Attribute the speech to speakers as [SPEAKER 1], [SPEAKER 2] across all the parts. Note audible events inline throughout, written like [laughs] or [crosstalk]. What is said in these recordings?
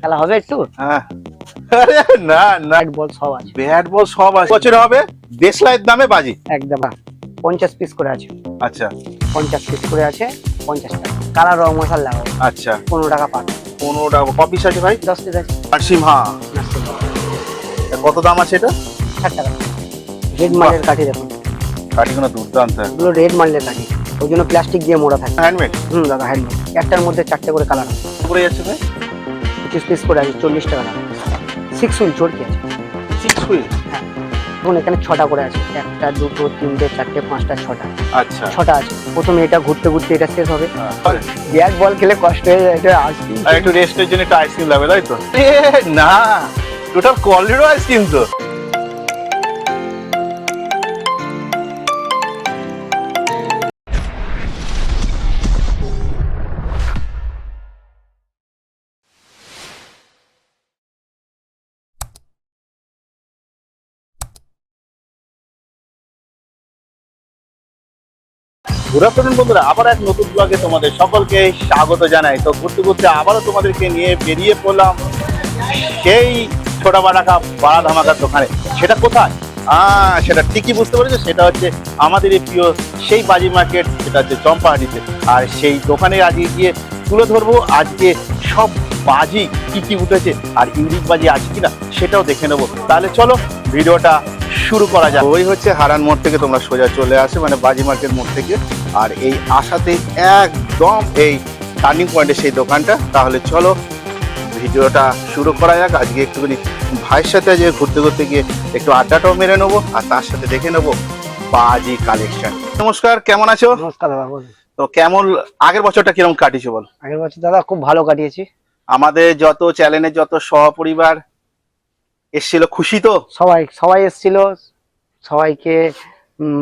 [SPEAKER 1] খেলা হবে একটু?
[SPEAKER 2] হ্যাঁ। আরে না না।
[SPEAKER 1] ব্যাট বল সব আছে।
[SPEAKER 2] ব্যাট বল সব আছে। বছরে হবে? দেশলাইয়ের দামে বাজি?
[SPEAKER 1] একদম পঞ্চাশ পিস করে আছে।
[SPEAKER 2] আচ্ছা।
[SPEAKER 1] পঞ্চাশ পিস করে আছে পঞ্চাশ টাকা। কালার রং মশাল লাগাবো
[SPEAKER 2] আচ্ছা।
[SPEAKER 1] পনেরো টাকা পাক
[SPEAKER 2] পনেরো টাকা কপিস আছে ভাই?
[SPEAKER 1] দশ পিস আছে।
[SPEAKER 2] আর সিমহা কত দাম আছে এটা?
[SPEAKER 1] ষাট টাকা। রেড মালের কাঠি দেখুন।
[SPEAKER 2] কাঠিগুলো দুর্দান্ত।
[SPEAKER 1] এগুলো রেড মালের কাঠি। ওই জন্য প্লাস্টিক দিয়ে মোড়া থাকে।
[SPEAKER 2] হ্যান্ডমেড
[SPEAKER 1] হুম দাদা হ্যান্ডমেড একটার মধ্যে চারটে করে কালার
[SPEAKER 2] পড়ে যাচ্ছে ভাই?
[SPEAKER 1] পঁচিশ পিস করে আছে চল্লিশ টাকা দাম সিক্স হুইল চড়কি আছে।
[SPEAKER 2] সিক্স হুইল
[SPEAKER 1] দেখুন এখানে ছটা করে আছে। একটা দুটো তিনটে চারটে পাঁচটা ছটা।
[SPEAKER 2] আচ্ছা।
[SPEAKER 1] ছটা আছে। প্রথমে এটা ঘুরতে ঘুরতে এটা শেষ হবে।
[SPEAKER 2] আর
[SPEAKER 1] ব্যাট বল খেলে কষ্ট হয়ে যায় এটা আসবি
[SPEAKER 2] একটু রেস্টের জন্য একটু আইসক্রিম লাগবে তাই তো? না। টোটাল কোয়ালিটির আইসক্রিম তো। গুড আফটারনুন বন্ধুরা, আবার এক নতুন ব্লগে তোমাদের সকলকে স্বাগত জানাই। তো ঘুরতে ঘুরতে আবারও তোমাদেরকে নিয়ে বেরিয়ে পড়লাম সেই ছোটা বাটাকা বাড়া ধামাকার দোকানে। সেটা কোথায়? সেটা ঠিকই বুঝতে পেরেছ, সেটা হচ্ছে আমাদের এই প্রিয় সেই বাজি মার্কেট, সেটা হচ্ছে চম্পাহাটিতে। আর সেই দোকানে আজকে গিয়ে তুলে ধরবো, আজকে সব বাজি কি কি উঠেছে আর ইউনিক বাজি আছে কিনা সেটাও দেখে নেব। তাহলে চলো, ভিডিওটা শুরু করা যাক। ওই হচ্ছে হারান মোড় থেকে তোমরা সোজা চলে আসে মানে বাজি মার্কেট মোড় থেকে। আর এই আশাতে একদম এই টার্নিং পয়েন্টে সেই দোকানটা। তাহলে চলো ভিডিওটা শুরু করা যাক। আজকে একটুখানি ভাইয়ের সাথে আজকে ঘুরতে ঘুরতে গিয়ে একটু আড্ডাটাও মেরে নেব আর তার সাথে দেখে নেব বাজি কালেকশন নমস্কার কেমন আছো?
[SPEAKER 1] নমস্কার দাদা
[SPEAKER 2] তো কেমন আগের বছরটা কীরকম কাটিয়েছো বল?
[SPEAKER 1] আগের বছর দাদা খুব ভালো কাটিয়েছি।
[SPEAKER 2] আমাদের যত চ্যানেলের যত সহপরিবার এসেছিল খুশি তো?
[SPEAKER 1] সবাই সবাই এসেছিল। সবাইকে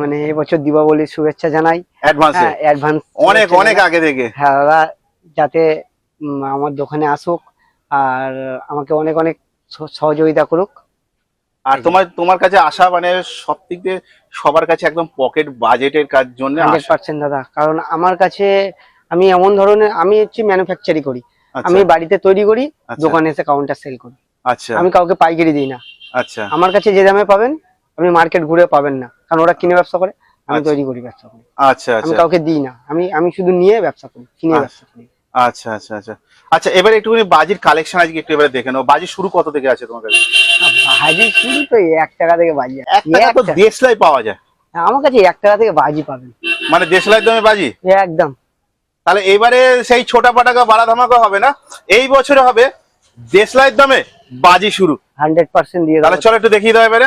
[SPEAKER 1] মানে এবছর দীপাবলির শুভেচ্ছা জানাই।
[SPEAKER 2] অ্যাডভান্সে
[SPEAKER 1] হ্যাঁ অ্যাডভান্স
[SPEAKER 2] অনেক অনেক আগে থেকে।
[SPEAKER 1] হ্যাঁ দাদা যাতে আমার দোকানে আসুক আর আমাকে অনেক অনেক সহযোগিতা করুক।
[SPEAKER 2] আর তোমার তোমার কাছে আসা মানে সব দিক দিয়ে সবার কাছে একদম পকেট বাজেটের কাজ জন্য
[SPEAKER 1] হান্ড্রেড পার্সেন্ট দাদা। কারণ আমার কাছে আমি এমন ধরনের আমি হচ্ছে ম্যানুফ্যাকচারিং করি। আমি বাড়িতে তৈরি করি
[SPEAKER 2] আচ্ছা।
[SPEAKER 1] দোকানে এসে কাউন্টার সেল করি।
[SPEAKER 2] আচ্ছা।
[SPEAKER 1] আমি কাউকে পাইকারি দিই না।
[SPEAKER 2] আচ্ছা।
[SPEAKER 1] আমার কাছে যে দামে পাবেন আপনি মার্কেট ঘুরে পাবেন না। কারণ ওরা কিনে ব্যবসা করে আমি
[SPEAKER 2] আচ্ছা।
[SPEAKER 1] তৈরি করি ব্যবসা করি।
[SPEAKER 2] আচ্ছা
[SPEAKER 1] আমি
[SPEAKER 2] আচ্ছা।
[SPEAKER 1] কাউকে দিই না। আমি আমি শুধু নিয়ে ব্যবসা করি কিনে
[SPEAKER 2] আচ্ছা।
[SPEAKER 1] ব্যবসা করি।
[SPEAKER 2] আচ্ছা আচ্ছা আচ্ছা। আচ্ছা এবারে একটুখানি বাজির কালেকশন আজকে একটু এবারে দেখে নেব বাজি শুরু কত থেকে আছে তোমার কাছে?
[SPEAKER 1] বাজি শুরু তো এক টাকা থেকে বাজি
[SPEAKER 2] এক টাকা তো দেশলাই পাওয়া যায়।
[SPEAKER 1] আমার কাছে এক টাকা থেকে বাজি পাবেন।
[SPEAKER 2] মানে দেশলাই দামে বাজি?
[SPEAKER 1] একদম।
[SPEAKER 2] তাহলে এবারে সেই ছোটা পাটাকা বাড়া ধামাকা হবে না? এই বছরে হবে দেশলাইয়ের দামে বাজি শুরু।
[SPEAKER 1] হান্ড্রেড পার্সেন্ট দিয়ে
[SPEAKER 2] তাহলে চলো একটু দেখিয়ে দাও এবারে।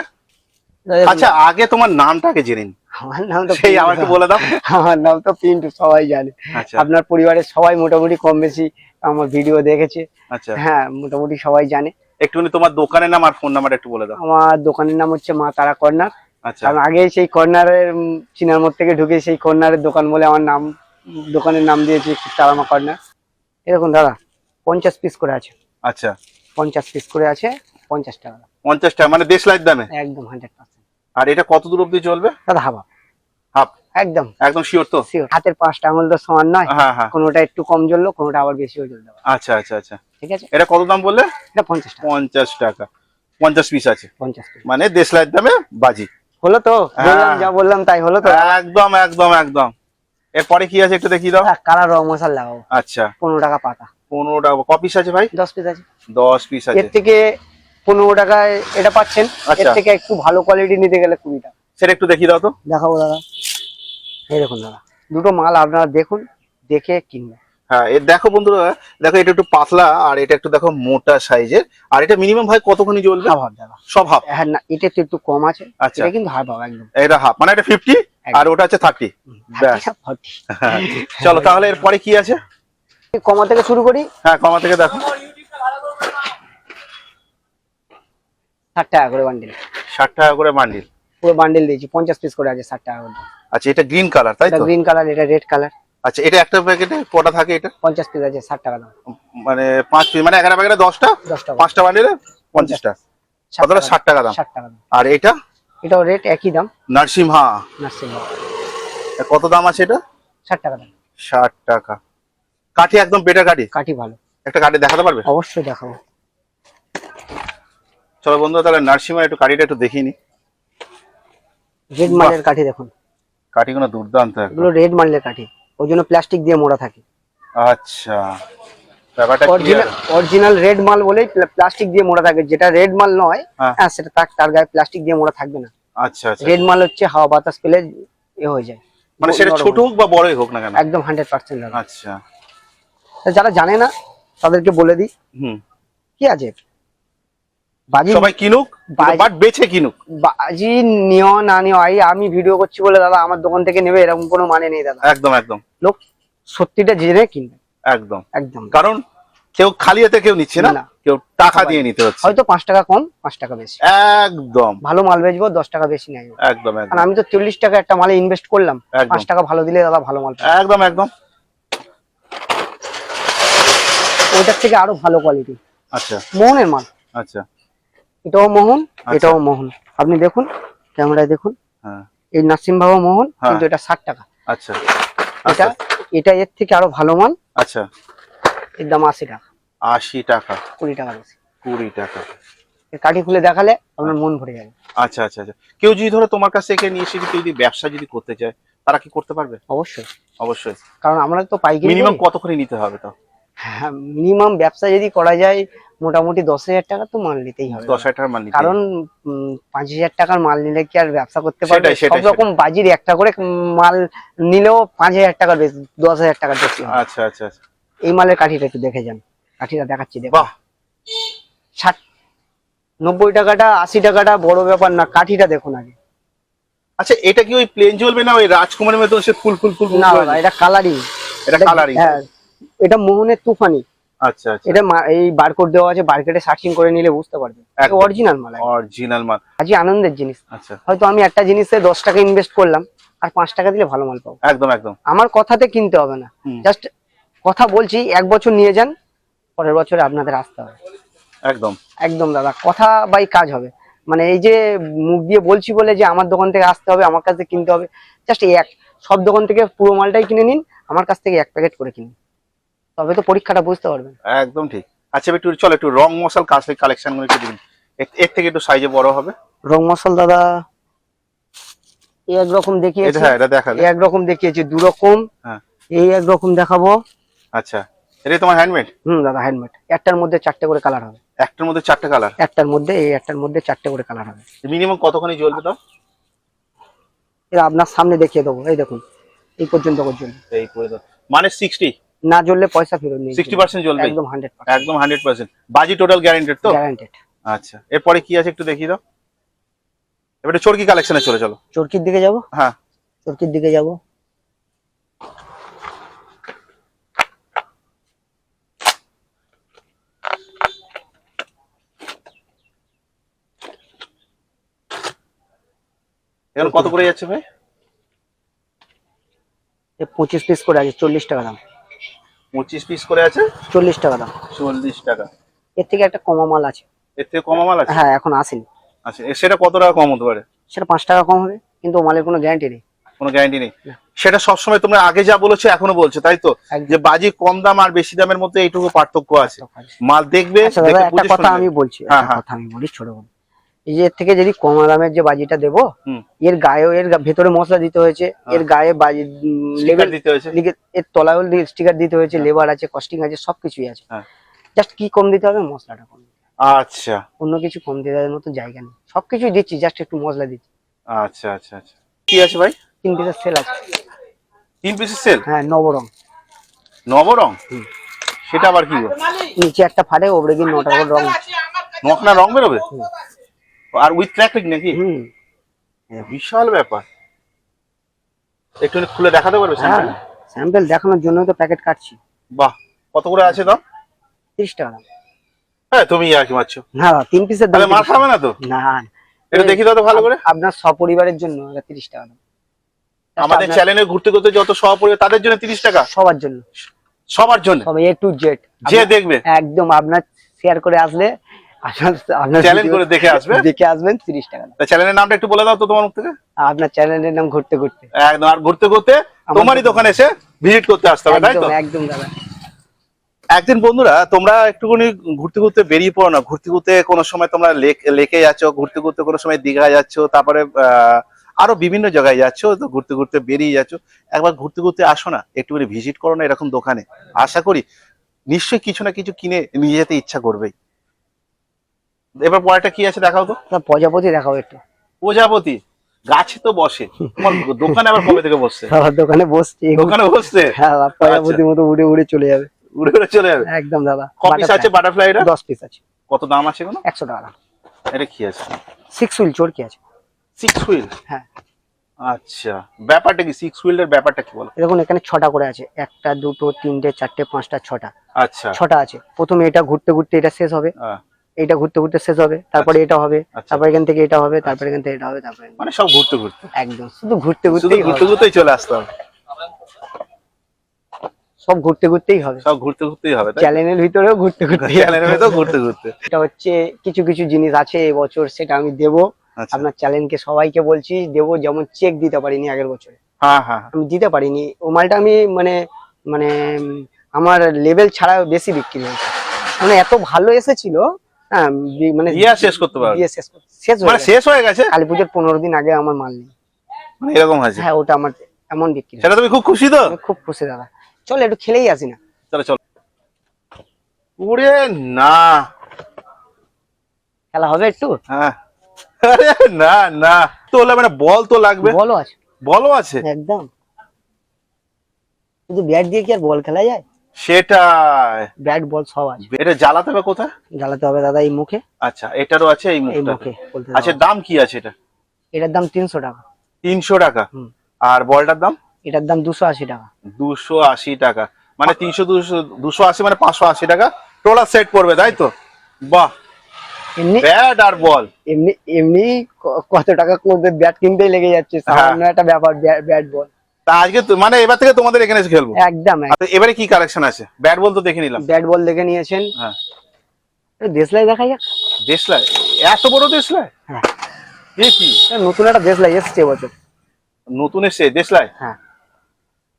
[SPEAKER 2] আচ্ছা আগে তোমার নামটাকে জেনে নিন
[SPEAKER 1] আমার নাম তো
[SPEAKER 2] সেই আমার একটু বলে দাও।
[SPEAKER 1] আমার নাম তো পিন্টু সবাই জানে।
[SPEAKER 2] আচ্ছা।
[SPEAKER 1] আপনার পরিবারের সবাই মোটামুটি কম বেশি আমার ভিডিও দেখেছে।
[SPEAKER 2] আচ্ছা।
[SPEAKER 1] হ্যাঁ মোটামুটি সবাই জানে।
[SPEAKER 2] একটুখানি তোমার দোকানের নাম আর ফোন নাম্বার একটু বলে দাও।
[SPEAKER 1] আমার দোকানের নাম হচ্ছে মা তারা কর্নার।
[SPEAKER 2] আচ্ছা।
[SPEAKER 1] কারণ আগে সেই কর্নারের চিনার মোড় থেকে ঢুকে সেই কর্নারের দোকান বলে আমার নাম দোকানের নাম দিয়েছি তারামা কর্নার। এরকম দাদা পঞ্চাশ পিস করে আছে।
[SPEAKER 2] আচ্ছা।
[SPEAKER 1] পঞ্চাশ পিস করে আছে পঞ্চাশ টাকা।
[SPEAKER 2] পঞ্চাশ টাকা মানে দেশলাইয়ের দামে?
[SPEAKER 1] একদম হান্ড্রেড পার্সেন্ট
[SPEAKER 2] আর এটা কত দূর অব্দি চলবে?
[SPEAKER 1] দাদা হাবা
[SPEAKER 2] হাফ।
[SPEAKER 1] একদম।
[SPEAKER 2] একদম শিওর তো?
[SPEAKER 1] শিওর হাতের পাঁচটা আঙুল তো সমান নয়।
[SPEAKER 2] হ্যাঁ হ্যাঁ।
[SPEAKER 1] কোনোটা একটু কম জ্বললো কোনোটা আবার বেশিও জ্বলতে পারে।
[SPEAKER 2] আচ্ছা আচ্ছা আচ্ছা।
[SPEAKER 1] ঠিক আছে?
[SPEAKER 2] এটা কত দাম বললে?
[SPEAKER 1] এটা পঞ্চাশ টাকা।
[SPEAKER 2] পঞ্চাশ টাকা। পঞ্চাশ পিস আছে।
[SPEAKER 1] পঞ্চাশ
[SPEAKER 2] মানে দেশলাইয়ের দামে বাজি।
[SPEAKER 1] হলো তো? বললাম
[SPEAKER 2] হ্যাঁ।
[SPEAKER 1] যা বললাম তাই হলো তো?
[SPEAKER 2] একদম একদম একদম। এরপরে কি আছে একটু দেখিয়ে দাও?
[SPEAKER 1] কালার রং মশাল লাগাবো
[SPEAKER 2] আচ্ছা।
[SPEAKER 1] পনেরো টাকা পাতা।
[SPEAKER 2] পনেরো টাকা। ক পিস আছে ভাই?
[SPEAKER 1] দশ পিস আছে।
[SPEAKER 2] দশ পিস আছে।
[SPEAKER 1] এর থেকে পনেরো টাকায় এটা পাচ্ছেন। এর
[SPEAKER 2] আচ্ছা।
[SPEAKER 1] থেকে একটু ভালো কোয়ালিটি নিতে গেলে কুড়ি টাকা।
[SPEAKER 2] সেটা একটু দেখিয়ে দাও তো।
[SPEAKER 1] দেখাবো দাদা। এই দেখুন দাদা দুটো মাল আপনারা দেখুন দেখে কিনবেন।
[SPEAKER 2] হ্যাঁ এর দেখো বন্ধুরা দেখো এটা একটু পাতলা আর এটা একটু দেখো মোটা সাইজের। আর এটা মিনিমাম ভাই কতখানি জ্বলবে?
[SPEAKER 1] হাফ দাদা।
[SPEAKER 2] সব হাফ।
[SPEAKER 1] হ্যাঁ না এটা তো একটু কম আছে।
[SPEAKER 2] আচ্ছা।
[SPEAKER 1] এটা কিন্তু হাফ হাফ একদম।
[SPEAKER 2] এটা হাফ মানে এটা ফিফটি আর ওটা ব্যাস। চলো তাহলে এরপরে কি আছে?
[SPEAKER 1] কমা থেকে শুরু করি?
[SPEAKER 2] হ্যাঁ কমা থেকে দেখো।
[SPEAKER 1] ষাট টাকা করে বান্ডিল
[SPEAKER 2] ষাট টাকা করে বান্ডিল
[SPEAKER 1] পুরো বান্ডিল দিয়েছি পঞ্চাশ পিস করে আছে ষাট টাকা করে।
[SPEAKER 2] আচ্ছা এটা গ্রিন কালার তাই তো?
[SPEAKER 1] গ্রিন কালার এটা রেড কালার
[SPEAKER 2] আচ্ছা এটা একটা প্যাকেটে কটা থাকে এটা?
[SPEAKER 1] পঞ্চাশ পিস আছে ষাট টাকা দাম।
[SPEAKER 2] মানে পাঁচ পিস মানে এগারো প্যাকেটে দশটা?
[SPEAKER 1] দশ টাকা
[SPEAKER 2] পাঁচটা বান্ডিলে পঞ্চাশটা। কতটা ষাট টাকা দাম।
[SPEAKER 1] ষাট টাকা দাম।
[SPEAKER 2] আর এটা?
[SPEAKER 1] এটাও রেট একই দাম।
[SPEAKER 2] নার্সিমহা
[SPEAKER 1] নার্সিং
[SPEAKER 2] কত দাম আছে এটা?
[SPEAKER 1] ষাট টাকা দাম।
[SPEAKER 2] ষাট টাকা। কাঠি একদম বেটার কাঠি?
[SPEAKER 1] কাঠি ভালো।
[SPEAKER 2] একটা কাঠি দেখাতে পারবে?
[SPEAKER 1] অবশ্যই দেখাবো।
[SPEAKER 2] চলো বন্ধুরা তাহলে নার্সিমার একটু কাঠিটা একটু দেখিয়ে নি।
[SPEAKER 1] রেড মালের কাঠি দেখুন।
[SPEAKER 2] কাঠিগুলো দুর্দান্ত
[SPEAKER 1] এগুলো রেড মালের কাঠি। ওই জন্য প্লাস্টিক দিয়ে মোড়া থাকে।
[SPEAKER 2] আচ্ছা। ব্যাপারটা
[SPEAKER 1] অরিজিনাল রেড মাল বলেই প্লাস্টিক দিয়ে মোড়া থাকে। যেটা রেড মাল নয়
[SPEAKER 2] হ্যাঁ।
[SPEAKER 1] হ্যাঁ সেটা তার গায়ে প্লাস্টিক দিয়ে মোড়া থাকবে না।
[SPEAKER 2] আচ্ছা আচ্ছা।
[SPEAKER 1] রেড মাল হচ্ছে হাওয়া বাতাস পেলে এ হয়ে যায়।
[SPEAKER 2] মানে সেটা ছোট হোক বা বড়ই হোক না কেন?
[SPEAKER 1] একদম হান্ড্রেড পার্সেন্ট
[SPEAKER 2] আচ্ছা।
[SPEAKER 1] যারা জানে না তাদেরকে বলে দিই।
[SPEAKER 2] হুম।
[SPEAKER 1] কি আছে? বাজি
[SPEAKER 2] সবাই কিনুক বাট বেছে কিনুক।
[SPEAKER 1] বাজি নিও না নিও আমি ভিডিও করছি বলে দাদা আমার দোকান থেকে নেবে এরকম কোনো মানে নেই দাদা।
[SPEAKER 2] একদম একদম।
[SPEAKER 1] লোক সত্যিটা জেনে কিনবে।
[SPEAKER 2] একদম।
[SPEAKER 1] একদম।
[SPEAKER 2] কারণ কেউ খালি হাতে কেউ নিচ্ছে না। কেউ টাকা দিয়ে নিতে হচ্ছে।
[SPEAKER 1] হয়তো পাঁচ টাকা কম পাঁচ টাকা বেশি।
[SPEAKER 2] একদম।
[SPEAKER 1] ভালো মাল বেচবো দশ টাকা বেশি নেয়
[SPEAKER 2] একদম
[SPEAKER 1] কারণ আমি তো চল্লিশ টাকা একটা মালে ইনভেস্ট করলাম পাঁচ টাকা ভালো দিলে দাদা ভালো মাল
[SPEAKER 2] একদম একদম।
[SPEAKER 1] ওইটার থেকে আরও ভালো কোয়ালিটি
[SPEAKER 2] আচ্ছা।
[SPEAKER 1] মোহনের মাল।
[SPEAKER 2] আচ্ছা।
[SPEAKER 1] এটাও মোহন
[SPEAKER 2] আচ্ছা।
[SPEAKER 1] এটাও মোহন। আপনি দেখুন ক্যামেরায় দেখুন।
[SPEAKER 2] হ্যাঁ।
[SPEAKER 1] এই নাসিম বাবা মোহন
[SPEAKER 2] হ্যাঁ।
[SPEAKER 1] কিন্তু এটা ষাট টাকা।
[SPEAKER 2] আচ্ছা।
[SPEAKER 1] এটা
[SPEAKER 2] আচ্ছা।
[SPEAKER 1] এটা এর থেকে আরও ভালো মাল।
[SPEAKER 2] আচ্ছা।
[SPEAKER 1] এর দাম আশি টাকা।
[SPEAKER 2] আশি টাকা।
[SPEAKER 1] কুড়ি টাকা বেশি।
[SPEAKER 2] কুড়ি টাকা।
[SPEAKER 1] কাঠি খুলে দেখালে আপনার মন ভরে যাবে।
[SPEAKER 2] আচ্ছা আচ্ছা আচ্ছা। কেউ যদি ধরো তোমার কাছ থেকে নিয়ে এসে যদি যদি ব্যবসা যদি করতে চায় তারা কি করতে পারবে?
[SPEAKER 1] অবশ্যই।
[SPEAKER 2] অবশ্যই।
[SPEAKER 1] কারণ আমরা তো পাইকারি
[SPEAKER 2] মিনিমাম কত করে নিতে হবে তো
[SPEAKER 1] হ্যাঁ মিনিমাম ব্যবসা যদি করা যায় মোটামুটি দশ হাজার টাকা তো মাল নিতেই হবে।
[SPEAKER 2] দশ হাজার টাকার মাল
[SPEAKER 1] কারণ পাঁচ হাজার টাকার মাল নিলে কি আর ব্যবসা করতে পারবে? সব রকম বাজির একটা করে মাল নিলেও পাঁচ হাজার টাকার বেশি দশ হাজার টাকার বেশি
[SPEAKER 2] আচ্ছা আচ্ছা আচ্ছা।
[SPEAKER 1] এই মালের কাঠিটা একটু দেখে যান। কাঠিটা দেখাচ্ছি দেখো ষাট নব্বই টাকাটা আশি টাকাটা বড় ব্যাপার না কাঠিটা দেখুন আগে।
[SPEAKER 2] আচ্ছা এটা কি ওই প্লেন জ্বলবে না ওই রাজকুমারের মতো সে ফুল ফুল ফুল
[SPEAKER 1] না? এটা কালারিং
[SPEAKER 2] এটা কালারিং
[SPEAKER 1] হ্যাঁ। এটা মোহনের তুফানি।
[SPEAKER 2] আচ্ছা আচ্ছা।
[SPEAKER 1] এটা এই বারকোড দেওয়া আছে সার্চিং করে নিলে বুঝতে পারবে। অরিজিনাল মাল
[SPEAKER 2] অরিজিনাল মাল।
[SPEAKER 1] আজকে আনন্দের জিনিস।
[SPEAKER 2] আচ্ছা।
[SPEAKER 1] হয়তো আমি একটা জিনিসে দশ টাকা ইনভেস্ট করলাম আর পাঁচ টাকা দিলে ভালো মাল পাবো।
[SPEAKER 2] একদম একদম।
[SPEAKER 1] আমার কথাতে কিনতে হবে না। জাস্ট কথা বলছি এক বছর নিয়ে যান পরের বছরে আপনাদের আসতে হবে।
[SPEAKER 2] একদম।
[SPEAKER 1] একদম দাদা। কথা বাই কাজ হবে। মানে এই যে মুখ দিয়ে বলছি বলে যে আমার দোকান থেকে আসতে হবে আমার কাছ থেকে কিনতে হবে জাস্ট এক সব দোকান থেকে পুরো মালটাই কিনে নিন আমার কাছ থেকে এক প্যাকেট করে কিনুন। তবে তো পরীক্ষাটা বুঝতে পারবেন।
[SPEAKER 2] একদম ঠিক। আচ্ছা একটু চলো একটু রং মশাল কাছে কালেকশনগুলো একটু দিন এর- এর থেকে একটু সাইজে বড় হবে।
[SPEAKER 1] রং মশাল দাদা একরকম দেখিয়েছি।
[SPEAKER 2] হ্যাঁ এটা দেখালে।
[SPEAKER 1] এই একরকম দেখিয়েছি দু রকম
[SPEAKER 2] হ্যাঁ।
[SPEAKER 1] এই একরকম দেখাবো।
[SPEAKER 2] আচ্ছা এটাই তোমার হ্যান্ডমেড
[SPEAKER 1] হুম দাদা হ্যান্ডমেড একটার মধ্যে চারটে করে কালার হবে।
[SPEAKER 2] একটার মধ্যে চারটে কালার
[SPEAKER 1] একটার মধ্যে এই একটার মধ্যে চারটে করে কালার হবে।
[SPEAKER 2] মিনিমাম কতখানি জ্বলবে তো
[SPEAKER 1] এটা আপনার সামনে দেখিয়ে দেবো এই দেখুন এই পর্যন্ত
[SPEAKER 2] এই মানে সিক্সটি
[SPEAKER 1] না জ্বললে পয়সা ফেরত নেই।
[SPEAKER 2] সিক্সটি পার্সেন্ট জ্বলবে
[SPEAKER 1] একদম হান্ড্রেড
[SPEAKER 2] একদম হান্ড্রেড পার্সেন্ট বাজি টোটাল গ্যারান্টেড তো?
[SPEAKER 1] গ্যারান্টেড
[SPEAKER 2] আচ্ছা। এরপরে কি আছে একটু দেখিয়ে দাও। এবারে চরকি কালেকশনে চলে চলো।
[SPEAKER 1] চরকির দিকে যাব?
[SPEAKER 2] হ্যাঁ।
[SPEAKER 1] চরকির দিকে যাব।
[SPEAKER 2] এখন কত করে যাচ্ছে ভাই?
[SPEAKER 1] এ পঁচিশ পিস করে আছে চল্লিশ টাকা দাম।
[SPEAKER 2] পঁচিশ পিস করে আছে?
[SPEAKER 1] চল্লিশ টাকা দাম।
[SPEAKER 2] চল্লিশ টাকা।
[SPEAKER 1] এর থেকে একটা কমা মাল আছে।
[SPEAKER 2] এর থেকে কম মাল আছে?
[SPEAKER 1] হ্যাঁ এখন আসেনি।
[SPEAKER 2] আচ্ছা সেটা কত টাকা কম হতে পারে?
[SPEAKER 1] সেটা পাঁচ টাকা কম হবে কিন্তু মালের কোনো গ্যারান্টি নেই।
[SPEAKER 2] কোনো গ্যারান্টি নেই। সেটা সবসময় তোমরা আগে যা বলেছ এখনও বলছো তাই তো? যে বাজি কম দাম আর বেশি দামের মধ্যে এইটুকু পার্থক্য আছে। মাল দেখবে
[SPEAKER 1] আচ্ছা একটা কথা আমি বলছি
[SPEAKER 2] হ্যাঁ, হ্যাঁ।
[SPEAKER 1] কথা আমি বলি ছোট এর থেকে যদি কম দামের যে বাজিটা দেবো এর গায়েও এর ভেতরে মশলা দিতে হয়েছে এর গায়ে বাজি লেভেল
[SPEAKER 2] দিতে হয়েছে।
[SPEAKER 1] এর তলায় স্টিকার দিতে হয়েছে লেবার আছে কস্টিং আছে সবকিছুই আছে।
[SPEAKER 2] হ্যাঁ।
[SPEAKER 1] জাস্ট কি কম দিতে হবে মশলাটা কম
[SPEAKER 2] আচ্ছা।
[SPEAKER 1] অন্য কিছু কম দেওয়ার মতো জায়গা নেই। সবকিছুই দিচ্ছি জাস্ট একটু মশলা দিচ্ছি।
[SPEAKER 2] আচ্ছা আচ্ছা আচ্ছা। কি আছে ভাই?
[SPEAKER 1] তিন পিসের সেল আছে।
[SPEAKER 2] তিন পিসের সেল
[SPEAKER 1] হ্যাঁ নবরং
[SPEAKER 2] নবরং। সেটা আবার কি?
[SPEAKER 1] নিচে একটা ফাটে ওপরে গিয়ে নটা রং
[SPEAKER 2] নকনা রং বেরোবে? আর উইথ ট্র্যাকলিং নাকি?
[SPEAKER 1] হুম।
[SPEAKER 2] বিশাল ব্যাপার। একটু খুলে দেখাতে পারবে
[SPEAKER 1] হ্যাঁ।
[SPEAKER 2] স্যাম্পল
[SPEAKER 1] স্যাম্পল দেখানোর জন্য তো প্যাকেট কাটছি।
[SPEAKER 2] বাহ কত করে আছে দাম?
[SPEAKER 1] তিরিশ টাকা দাম।
[SPEAKER 2] হ্যাঁ তুমি আর কি মারছো।
[SPEAKER 1] না তিন পিসের দাম 30
[SPEAKER 2] খাবে না তো?
[SPEAKER 1] না
[SPEAKER 2] এটা দেখি দাও তো ভালো করে।
[SPEAKER 1] আপনার সপরিবারের জন্য এটা তিরিশ টাকা দাম।
[SPEAKER 2] আমাদের চ্যানেলে ঘুরতে ঘুরতে যত সহপরিবার তাদের জন্য তিরিশ টাকা?
[SPEAKER 1] সবার জন্য।
[SPEAKER 2] সবার জন্য?
[SPEAKER 1] সবাই এ টু জেড
[SPEAKER 2] যে দেখবে।
[SPEAKER 1] একদম আপনার শেয়ার করে আসলে
[SPEAKER 2] চ্যানেল করে দেখে আসবে?
[SPEAKER 1] দেখে আসবেন তিরিশ টাকা
[SPEAKER 2] তা চ্যানেলের নামটা একটু বলে দাও তো তোমার মুখ থেকে।
[SPEAKER 1] আর আপনার চ্যানেলের নাম ঘুরতে ঘুরতে।
[SPEAKER 2] একদম আর ঘুরতে ঘুরতে তোমারই দোকানে এসে ভিজিট করতে আসতে হবে তাই তো?
[SPEAKER 1] একদম একদম দাদা।
[SPEAKER 2] একদিন বন্ধুরা তোমরা একটুখানি ঘুরতে ঘুরতে বেরিয়ে পড়ো না। ঘুরতে ঘুরতে কোনো সময় তোমরা লেক লেকে যাচ্ছ ঘুরতে ঘুরতে কোনো সময় দীঘা যাচ্ছ তারপরে আহ, আরও বিভিন্ন জায়গায় যাচ্ছ তো ঘুরতে ঘুরতে বেরিয়ে যাচ্ছ। একবার ঘুরতে ঘুরতে আসো না একটুখানি ভিজিট করো না এরকম দোকানে। আশা করি নিশ্চয়ই কিছু না কিছু কিনে নিয়ে যেতে ইচ্ছা করবেই। এবার পরেরটা কি আছে দেখাও তো।
[SPEAKER 1] প্রজাপতি দেখাও একটু।
[SPEAKER 2] প্রজাপতি গাছে তো বসে। তোমার দোকানে আবার কবে থেকে বসছে?
[SPEAKER 1] আমার দোকানে বসছি।
[SPEAKER 2] দোকানে বসছে?
[SPEAKER 1] হ্যাঁ প্রজাপতির মতো উড়ে উড়ে চলে যাবে।
[SPEAKER 2] উড়ে উড়ে চলে যাবে?
[SPEAKER 1] একদম দাদা
[SPEAKER 2] কপিস আছে বাটারফ্লাইটা
[SPEAKER 1] দশ পিস আছে।
[SPEAKER 2] কত দাম আছে কোনো
[SPEAKER 1] একশো টাকা
[SPEAKER 2] এটা কি আছে?
[SPEAKER 1] সিক্স হুইল চোরকি আছে।
[SPEAKER 2] সিক্স হুইল
[SPEAKER 1] হ্যাঁ।
[SPEAKER 2] আচ্ছা। ব্যাপারটা কি? সিক্স হুইলের ব্যাপারটা কি বলো?
[SPEAKER 1] দেখুন এখানে ছটা করে আছে। একটা দুটো তিনটে চারটে পাঁচটা ছটা।
[SPEAKER 2] আচ্ছা।
[SPEAKER 1] ছটা আছে। প্রথমে এটা ঘুরতে ঘুরতে এটা শেষ হবে।
[SPEAKER 2] আহ,
[SPEAKER 1] এটা ঘুরতে ঘুরতে শেষ হবে তারপরে এটা হবে
[SPEAKER 2] আচ্ছা।
[SPEAKER 1] তারপর এখান থেকে এটা হবে তারপর এখান থেকে এটা হবে তারপরে
[SPEAKER 2] মানে সব ঘুরতে ঘুরতে।
[SPEAKER 1] একদম শুধু ঘুরতে
[SPEAKER 2] ঘুরতে
[SPEAKER 1] ঘুরতে
[SPEAKER 2] ঘুরতেই চলে আসতে হবে
[SPEAKER 1] সব ঘুরতে ঘুরতেই হবে।
[SPEAKER 2] সব ঘুরতে ঘুরতেই হবে
[SPEAKER 1] চ্যানেলের ভিতরেও ঘুরতে ঘুরতে
[SPEAKER 2] চ্যানেলের ভেতর ঘুরতে ঘুরতে।
[SPEAKER 1] এটা হচ্ছে কিছু কিছু জিনিস আছে এবছর সেটা আমি দেব।
[SPEAKER 2] আচ্ছা।
[SPEAKER 1] আপনার চ্যানেলকে সবাইকে বলছি দেব যেমন চেক দিতে পারিনি আগের বছরে।
[SPEAKER 2] হ্যাঁ হ্যাঁ
[SPEAKER 1] আমি দিতে পারিনি। ও মালটা আমি মানে মানে আমার লেভেল ছাড়া বেশি বিক্রি হয়েছে। মানে এত ভালো এসেছিল হ্যাঁ মানে
[SPEAKER 2] দিয়ে আর শেষ করতে পারবে।
[SPEAKER 1] দিয়ে শেষ করতে- শেষ হয়ে
[SPEAKER 2] মানে। শেষ হয়ে গেছে?
[SPEAKER 1] কালী পুজোর পনেরো দিন আগে আমার মাল নেই।
[SPEAKER 2] মানে এরকম হয়েছে?
[SPEAKER 1] হ্যাঁ ওটা আমার এমন বিক্রি
[SPEAKER 2] সেটা তুমি খুব খুশি তো?
[SPEAKER 1] খুব খুশি দাদা। চল একটু খেলেই আসি না।
[SPEAKER 2] চলো চলো। ওরে না।
[SPEAKER 1] খেলা হবে একটু?
[SPEAKER 2] হ্যাঁ। আরে না না। তো হলে মানে বল তো লাগবে।
[SPEAKER 1] বলো আছে।
[SPEAKER 2] বলও আছে।
[SPEAKER 1] একদম। শুধু ব্যাট দিয়ে কি আর বল খেলা যায়?
[SPEAKER 2] সেটাই।
[SPEAKER 1] ব্যাট বল সব আছে।
[SPEAKER 2] এটা জ্বালাতে হবে কোথায়?
[SPEAKER 1] জ্বালাতে হবে দাদা এই মুখে।
[SPEAKER 2] আচ্ছা এটারও আছে এই
[SPEAKER 1] মুখে
[SPEAKER 2] আচ্ছা দাম কি আছে এটা?
[SPEAKER 1] এটার দাম তিনশো টাকা।
[SPEAKER 2] তিনশো টাকা। আর বলটার দাম?
[SPEAKER 1] এটার দাম দুশো আশি টাকা।
[SPEAKER 2] দুশো আশি টাকা। মানে তিনশো দুশো দুশো আশি মানে পাঁচশো আশি টাকা। টোটাল সেট পড়বে তাই তো? বাহ!
[SPEAKER 1] এমনি
[SPEAKER 2] ব্যাট আর বল।
[SPEAKER 1] এমনি এমনি কত টাকা মধ্যে ব্যাট কিনতেই লেগে যাচ্ছে।
[SPEAKER 2] হ্যাঁ।
[SPEAKER 1] সামান্য একটা ব্যাপার ব্যাট বল।
[SPEAKER 2] তা আজকে মানে এবার থেকে তোমাদের এখানে এসে খেলব।
[SPEAKER 1] একদম
[SPEAKER 2] এবারে কি কালেকশন আছে? ব্যাট বল তো দেখে নিলাম।
[SPEAKER 1] ব্যাট বল দেখে নিয়েছেন।
[SPEAKER 2] হ্যাঁ।
[SPEAKER 1] দেশলাই দেখা যাক।
[SPEAKER 2] দেশলাই? এত বড় দেশলাই?
[SPEAKER 1] হ্যাঁ।
[SPEAKER 2] এ কি?
[SPEAKER 1] এটা নতুন একটা দেশলাই এসছে
[SPEAKER 2] নতুন এসছে? দেশলাই?
[SPEAKER 1] হ্যাঁ।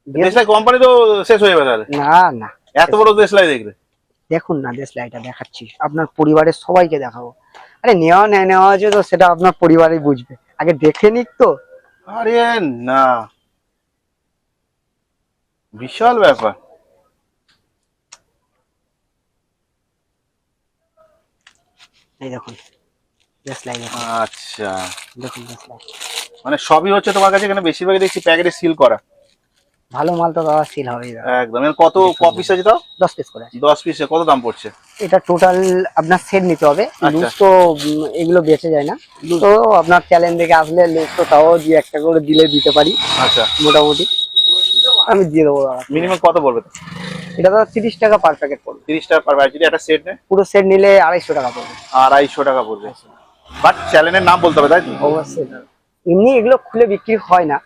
[SPEAKER 2] দেশলাই কোম্পানি তো শেষ হয়ে যাবে তাহলে।
[SPEAKER 1] না না।
[SPEAKER 2] এত বড় দেশলাই দেখলে?
[SPEAKER 1] দেখুন না দেশলাইটা দেখাচ্ছি। আপনার পরিবারের সবাইকে দেখাবো। আরে নেওয়া নেয় নেওয়া আছে তো সেটা আপনার পরিবারই বুঝবে। আগে দেখে নিক তো।
[SPEAKER 2] আরে না। বিশাল ব্যাপার।
[SPEAKER 1] এই দেখুন
[SPEAKER 2] আচ্ছা।
[SPEAKER 1] দেখুন
[SPEAKER 2] মানে সবই হচ্ছে তোমার কাছে এখানে বেশিরভাগই দেখছি প্যাকেটে সিল করা।
[SPEAKER 1] ভালো মাল তো দাদা সিল হবে
[SPEAKER 2] একদম। কত ক পিস আছে তাও?
[SPEAKER 1] দশ পিস করে আছে।
[SPEAKER 2] দশ পিসে কত দাম পড়ছে?
[SPEAKER 1] এটা টোটাল আপনার সেট নিতে হবে।
[SPEAKER 2] আচ্ছা।
[SPEAKER 1] লুজ তো এগুলো বেঁচে যায় না। তো আপনার চ্যালেঞ্জ আসলে লুজ তো তাও দিয়ে একটা করে দিলে দিতে পারি।
[SPEAKER 2] আচ্ছা।
[SPEAKER 1] মোটামুটি। আমি দিয়ে দেবো দাদা।
[SPEAKER 2] মিনিমাম কত পড়বে
[SPEAKER 1] এটা দাদা তিরিশ টাকা পার প্যাকেট পড়বে।
[SPEAKER 2] তিরিশ টাকা পার যদি একটা সেট নেয়?
[SPEAKER 1] পুরো সেট নিলে আড়াইশো টাকা পড়বে।
[SPEAKER 2] আড়াইশো টাকা পড়বে। বাট চ্যানেলের নাম বলতে হবে তাই তো?
[SPEAKER 1] অবশ্যই এমনি এগুলো খুলে বিক্রি হয় না।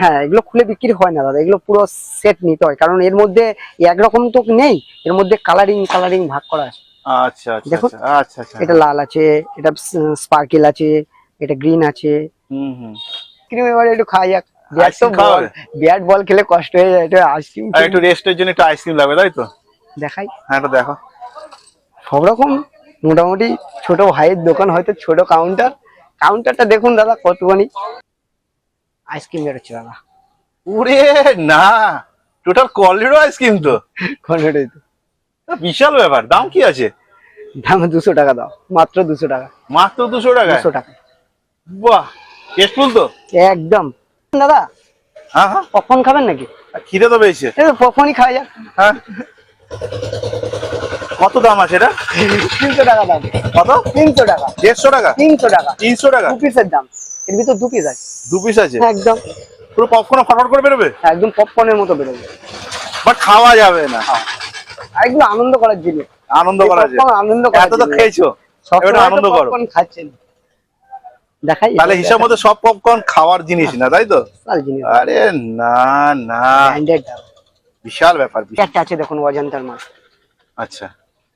[SPEAKER 1] হ্যাঁ এগুলো খুলে বিক্রি হয় না দাদা। এগুলো পুরো সেট নিতে হয়। কারণ এর মধ্যে একরকম তো নেই এর মধ্যে কালারিং কালারিং ভাগ করা আছে।
[SPEAKER 2] আচ্ছা আচ্ছা
[SPEAKER 1] দেখুন।
[SPEAKER 2] আচ্ছা আচ্ছা আচ্ছা।
[SPEAKER 1] এটা লাল আছে এটা স্পার্কেল আছে এটা গ্রিন আছে।
[SPEAKER 2] হুম হুম।
[SPEAKER 1] ক্রিম এবারে একটু খাওয়া যাক। ব্যাট তো বল খেলে কষ্ট হয়ে যায় এটা আইসক্রিম
[SPEAKER 2] আর একটু রেস্টের জন্য একটু আইসক্রিম লাগবে তাই তো?
[SPEAKER 1] দেখাই।
[SPEAKER 2] হ্যাঁ এটা দেখো।
[SPEAKER 1] সব রকম মোটামুটি ছোট ভাইয়ের দোকান হয়তো ছোট কাউন্টার কাউন্টারটা দেখুন দাদা কতখানি? আইসক্রিম বেরোচ্ছে দাদা।
[SPEAKER 2] ওরে না টোটাল কলিডো আইসক্রিম তো।
[SPEAKER 1] কোনটাই তো।
[SPEAKER 2] বিশাল ব্যাপার দাম কি আছে?
[SPEAKER 1] দাম দুশো টাকা দাও মাত্র দুশো টাকা।
[SPEAKER 2] মাত্র দুশো টাকা
[SPEAKER 1] দুশো টাকা।
[SPEAKER 2] বাহ টেস্টফুল তো?
[SPEAKER 1] একদম। দাদা?
[SPEAKER 2] হ্যাঁ হ্যাঁ।
[SPEAKER 1] পপকর্ন খাবেন নাকি?
[SPEAKER 2] খিদে তো পেয়েছে
[SPEAKER 1] এই তো পপকর্নই খাওয়া যাক।
[SPEAKER 2] হ্যাঁ। কত দাম আছে এটা?
[SPEAKER 1] তিনশো টাকা দাম।
[SPEAKER 2] কত?
[SPEAKER 1] তিনশো টাকা।
[SPEAKER 2] দেড়শো টাকা?
[SPEAKER 1] তিনশো টাকা।
[SPEAKER 2] তিনশো টাকা?
[SPEAKER 1] দু পিসের দাম। এর ভিতর দু পিস আছে।
[SPEAKER 2] দু পিস আছে?
[SPEAKER 1] একদম।
[SPEAKER 2] পুরো পপকর্ন ফটফট করে বেরোবে?
[SPEAKER 1] একদম পপকর্নের মতো বেরোবে।
[SPEAKER 2] বাট খাওয়া যাবে না।
[SPEAKER 1] এগুলো আনন্দ করার জিনিস।
[SPEAKER 2] আনন্দ করা যায়
[SPEAKER 1] আনন্দ করার
[SPEAKER 2] এত তো। খেয়েছো।
[SPEAKER 1] তো
[SPEAKER 2] আনন্দ করো।
[SPEAKER 1] খাচ্ছেন দেখাই
[SPEAKER 2] তাহলে হিসাব মতো সব পপকর্ন খাওয়ার জিনিস না তাই তো? আরে না না। বিশাল ব্যাপার।
[SPEAKER 1] একটা আছে দেখুন অজন্তার মাল
[SPEAKER 2] আচ্ছা।